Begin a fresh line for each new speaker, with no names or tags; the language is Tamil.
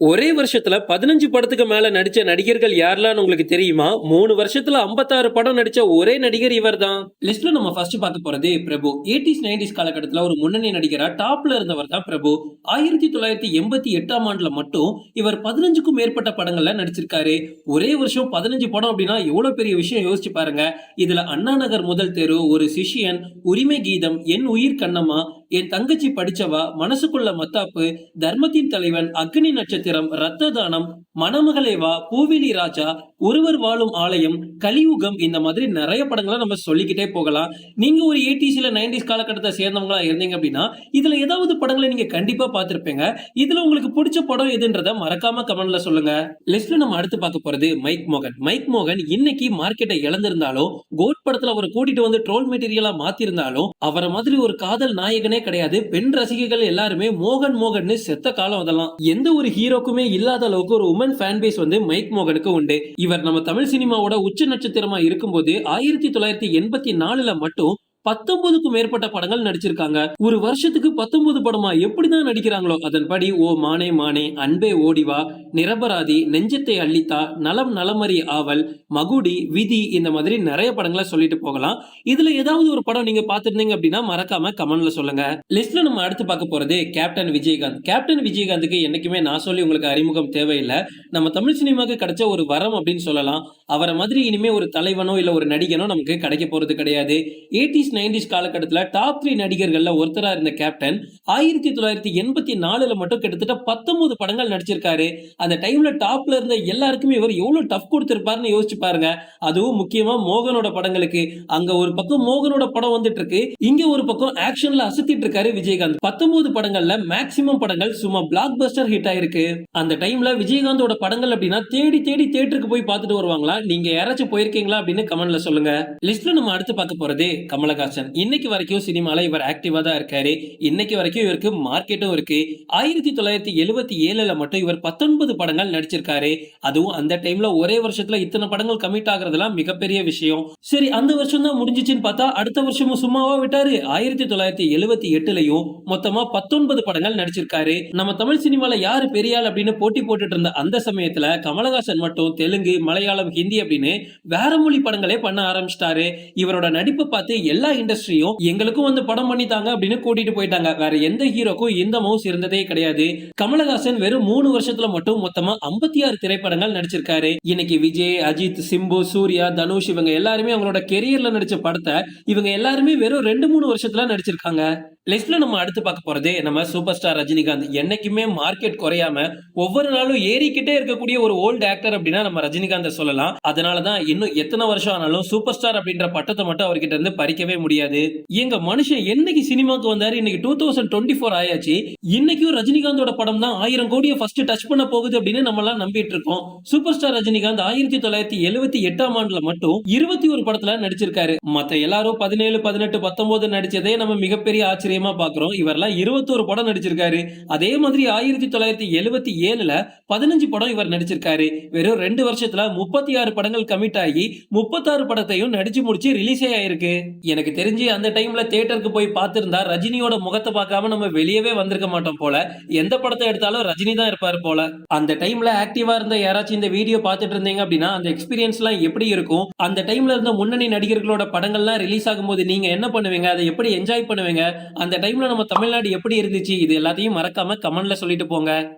ஒரே வருஷத்துல பதினஞ்சு படத்துக்கு மேல நடிச்ச நடிகர்கள் யாரெல்லாம் உங்களுக்கு தெரியுமா? மூணு வருஷத்துல 56 படம் நடிச்ச ஒரே நடிகர் இவர் தான் லிஸ்ட்ல நம்ம ஃபர்ஸ்ட் பார்க்க போறதே பிரபு. 80s 90s காலகட்டத்துல ஒரு முன்னணி நடிகரா டாப்ல இருந்தவர் தான் பிரபு. ஆயிரத்தி தொள்ளாயிரத்தி எண்பத்தி எட்டாம் ஆண்டுல மட்டும் இவர் பதினஞ்சுக்கும் மேற்பட்ட படங்கள்ல நடிச்சிருக்காரு. ஒரே வருஷம் பதினஞ்சு படம் அப்படின்னா எவ்வளவு பெரிய விஷயம் யோசிச்சு பாருங்க. இதுல அண்ணா நகர் முதல் தெரு ஒரு சிஷியன் உரிமை கீதம் என் உயிர் கண்ணம்மா என் தங்கச்சி படிச்சவா மனசுக்குள்ள மத்தாப்பு தர்மத்தின் தலைவன் அக்னி நட்சத்திரம் ரத்த தானம் மணமகளேவா பூவிலி ராஜா ஒருவர் வாழும் ஆலயம் கலியுகம் இந்த மாதிரி நிறைய படங்களை நம்ம சொல்லிக்கிட்டே போகலாம். நீங்க ஒரு எயிட்டிஸ்ல நைன்டிஸ் காலகட்டத்தை சேர்ந்தவங்களா இருந்தீங்க அப்படின்னா இதுல ஏதாவது படங்களை நீங்க கண்டிப்பா பார்த்திருப்பீங்க. இதுல உங்களுக்கு பிடிச்ச படம் எதுன்றத மறக்காம கமெண்ட்ல சொல்லுங்க. லிஸ்ட்ல நம்ம அடுத்து பார்க்க போறது மைக் மோகன். மைக் மோகன் இன்னைக்கு மார்க்கெட்டை இழந்திருந்தாலும் கோட் படத்துல அவரை கூட்டிட்டு வந்து ட்ரோல் மெட்டீரியலா மாத்திருந்தாலும் அவரை மாதிரி ஒரு காதல் நாயகனே கிடையாது. பெண் ரசிகைகள் எல்லாருமே மோகன் மோகன் செத்த காலம் அதெல்லாம். எந்த ஒரு ஹீரோக்குமே இல்லாத அளவுக்கு ஒரு உமன் ஃபேன் பேஸ் வந்து மைக் மோகனுக்கு உண்டு. இவர் நம்ம தமிழ் சினிமாவோட உச்ச நட்சத்திரமா இருக்கும்போது ஆயிரத்தி தொள்ளாயிரத்தி எண்பத்தி நாலுல மட்டும் பத்தொன்பதுக்கும் மேற்பட்ட படங்கள் நடிச்சிருக்காங்க. ஒரு வருஷத்துக்கு பத்தொன்பது படமா எப்படிதான் நடிக்கிறாங்களோ அதன்படி ஓ மானே மானே அன்பே ஓடிவா நிரபராதி நெஞ்சத்தை அள்ளித்தா நலம் நலமறி ஆவல் மகுடி விதி இந்த மாதிரி நிறைய படங்களை சொல்லிட்டு போகலாம். இதுல ஏதாவது ஒரு படம் நீங்க பாத்துருந்தீங்க அப்படின்னா மறக்காம கமெண்ட்ல சொல்லுங்க. லிஸ்ட்ல நம்ம அடுத்து பார்க்க போறது கேப்டன் விஜயகாந்த். கேப்டன் விஜயகாந்துக்கு என்னைக்குமே நான் சொல்லி உங்களுக்கு அறிமுகம் தேவையில்லை. நம்ம தமிழ் சினிமாவுக்கு கிடைச்ச ஒரு வரம் அப்படின்னு சொல்லலாம். அவரை மாதிரி இனிமே ஒரு தலைவனோ இல்ல ஒரு நடிகனோ நமக்கு கிடைக்க போறது கிடையாது. எயிட்டிஸ் நைன்டிஸ் காலகட்டத்தில் டாப் த்ரீ நடிகர்களில் ஒருத்தரா இருந்த கேப்டன் ஆயிரத்தி தொள்ளாயிரத்தி எண்பத்தி நாலுல மட்டும் கிட்டத்தட்ட பத்தொன்பது படங்கள் நடிச்சிருக்காரு. அந்த டைம்ல டாப்ல இருந்த எல்லாருக்குமே இவர் எவ்வளவு டஃப் கொடுத்திருப்பாருன்னு யோசிச்சு பாருங்க. அதுவும் முக்கியமா மோகனோட படங்களுக்கு. அங்க ஒரு பக்கம் மோகனோட படம் வந்துட்டு இருக்கு இங்க ஒரு பக்கம் ஆக்ஷன்ல அசத்திட்டு இருக்காரு விஜயகாந்த். பத்தொன்பது படங்கள்ல மேக்சிமம் படங்கள் சும்மா பிளாக் பஸ்டர் ஹிட் ஆயிருக்கு. அந்த டைம்ல விஜயகாந்தோட படங்கள் அப்படின்னா தேடி தேடி தேட்டருக்கு போய் பார்த்துட்டு வருவாங்களா? நீங்க யாராச்சும் போயிருக்கீங்களா அப்படின்னு கமெண்ட்ல சொல்லுங்க. லிஸ்ட்ல நம்ம அடுத்து பார்க்க போறது கமலஹாசன். இன்னைக்கு வரைக்கும் சினிமால இவர் ஆக்டிவா தான் இருக்காரு. இன்னைக்கு வரைக்கும் இவருக்கு மார்க்கெட்டும் இருக்கு. ஆயிரத்தி தொள்ளாயிரத்தி எழுபத்தி ஏழுல மட்டும் இவர் பத்தொன்பது படங்கள் நடிச்சிருக்காரு. அதுவும் அந்த டைம்ல ஒரே வருஷத்துல இத்தனை படங்கள் கமிட் ஆகுறதுலாம் மிகப்பெரிய விஷயம். சரி அந்த வருஷம் தான் முடிஞ்சிச்சுன்னு பார்த்தா அடுத்த வருஷமும் சும்மாவா விட்டாரு. ஆயிரத்தி தொள்ளாயிரத்தி எழுபத்தி எட்டுலயும் மொத்தமா பத்தொன்பது படங்கள் நடிச்சிருக்காரு. நம்ம தமிழ் சினிமால யாரு பெரியாள் அப்படின்னு போட்டி போட்டுட்டு இருந்த அந்த சமயத்துல கமலஹாசன் மட்டும் தெலுங்கு மலையாளம் ஹிந்தி அப்படின்னு வேற மொழி படங்களே பண்ண ஆரம்பிச்சிட்டாரு. இவரோட நடிப்பை பார்த்து எல்லா இண்டஸ்ட்ரியும் எங்களுக்கும் வந்து படம் பண்ணித்தாங்க அப்படின்னு கூட்டிட்டு போயிட்டாங்க. வேற எந்த ஹீரோக்கும் இந்த மவுஸ் இருந்ததே கிடையாது. கமலஹாசன் வெறும் மூணு வருஷத்துல மட்டும் மொத்தமா 56 ஆறு திரைப்படங்கள் நடிச்சிருக்காரு. இன்னைக்கு விஜய் அஜித் சிம்பு சூர்யா தனுஷ் இவங்க எல்லாருமே அவங்களோட கெரியர்ல நடிச்ச படத்தை இவங்க எல்லாருமே வெறும் ரெண்டு மூணு வருஷத்துல நடிச்சிருக்காங்க. லிஸ்ட்ல நம்ம அடுத்து பார்க்க போறது நம்ம சூப்பர் ஸ்டார் ரஜினிகாந்த். என்னைக்குமே மார்க்கெட் குறையாம ஒவ்வொரு நாளும் ஏறிக்கிட்டே இருக்கக்கூடிய ஒரு ஓல்டு ஆக்டர் அப்படின்னா நம்ம ரஜினிகாந்தை சொல்லலாம். அதனாலதான் இன்னும் எத்தனை வருஷம் ஆனாலும் சூப்பர் ஸ்டார் அப்படின்ற பட்டத்தை மட்டும் அவர்கிட்ட இருந்து பறிக்கவே முடியாது. எங்க மனுஷன் என்னைக்கு சினிமாக்கு வந்தாரு? இன்னைக்கு டூ தௌசண்ட் டுவெண்ட்டி ஃபோர் ஆயாச்சு. இன்னைக்கும் ரஜினிகாந்தோட படம் தான் ஆயிரம் கோடியை ஃபர்ஸ்ட் டச் பண்ண போகுது அப்படின்னு நம்ம எல்லாம் நம்பிட்டு இருக்கோம். சூப்பர் ஸ்டார் ரஜினிகாந்த் ஆயிரத்தி தொள்ளாயிரத்தி எழுபத்தி எட்டாம் ஆண்டுல மட்டும் இருபத்தி ஒரு படத்துல நடிச்சிருக்காரு. மத்த எல்லாரும் பதினேழு பதினெட்டு பத்தொன்பது நடிச்சதே நம்ம மிகப்பெரிய ஆச்சரியமா பாக்குறோம். இவரெல்லாம் இருபத்தோரு படம் நடிச்சிருக்காரு. அதே மாதிரி ஆயிரத்தி தொள்ளாயிரத்தி எழுபத்தி ஏழுல பதினஞ்சு படம் இவர் நடிச்சிருக்காரு. வெறும் ரெண்டு வருஷத்துல முப்பத்தி ஆறு படங்கள் கமிட் ஆகி முப்பத்தாறு படத்தையும் நடிச்சு முடிச்சு ரிலீஸே ஆயிருக்கு. எனக்கு தெரிஞ்சு அந்த டைம்ல தேட்டருக்கு போய் பார்த்திருந்தா ரஜினியோட முகத்தை பார்க்காம நம்ம வெளியவே வந்திருக்க மாட்டோம் போல. எந்த படத்தை எடுத்தாலும் ரஜினி தான் இருப்பாரு போல. அந்த டைம்ல ஆக்டிவா இருந்த யாராச்சும் இந்த வீடியோ பார்த்துட்டு இருந்தீங்க அப்படின்னா அந்த எக்ஸ்பீரியன்ஸ் எல்லாம் எப்படி இருக்கும்? அந்த டைம்ல இருந்த முன்னணி நடிகர்களோட படங்கள்லாம் ரிலீஸ் ஆகும்போது நீங்க என்ன பண்ணுவீங்க? அதை எப்படி என்ஜாய் பண்ணுவீங்க? அந்த டைம்ல நம்ம தமிழ்நாடு எப்படி இருந்துச்சு? இது எல்லாத்தையும் மறக்காம கமெண்ட்ல சொல்லிட்டு போங்க.